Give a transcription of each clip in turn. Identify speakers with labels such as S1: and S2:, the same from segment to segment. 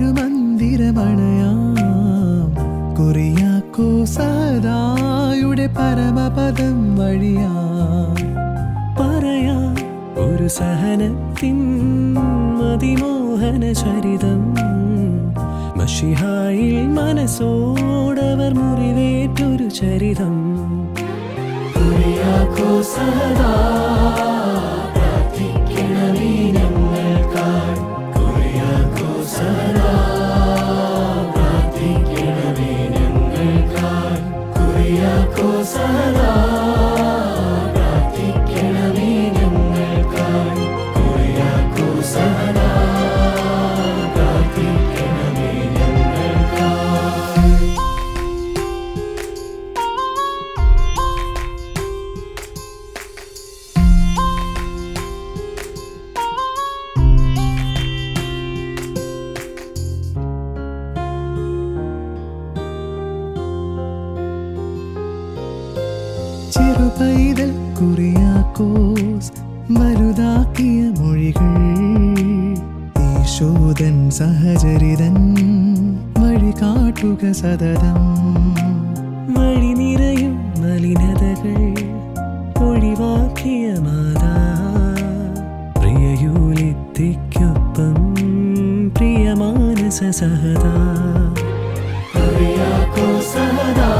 S1: തിരുമന്ദിരമണയാം. കുറിയാക്കോ സദായുടെ പരമപദം വഴിയാം. പറയാ ഒരു സഹനത്തിൻ മതിമോഹന ചരിതം. മഷിഹായിൽ മനസ്സോടവർ മുറിവേറ്റൊരു ചരിതം. കുറിയാക്കോ സദാ കുറിയാക്കോ സഹചരിതൻ വഴി കാട്ടുക സതതം. വഴി നിറയും മലിനതകൾ ഒഴിവാക്കിയ മാതാ. പ്രിയമാനസ സഹദാ കുറിയാക്കോ സഹദാ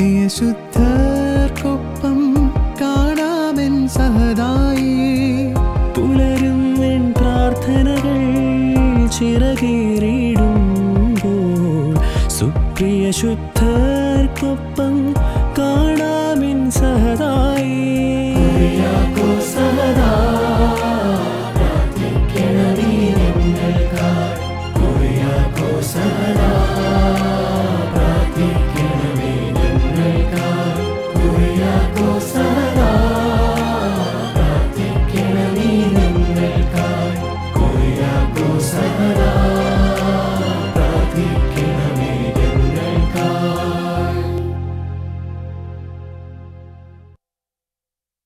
S1: സുപ്രിയ ശുദ്ധർക്കൊപ്പം കാണാമെൻ സഹദായി പുലരും എൻ പ്രാർത്ഥനകൾ ചിറകേറിയിടുമ്പോൾ സുപ്രിയ ശുദ്ധർക്കൊപ്പം കാണാമെൻ സഹതായി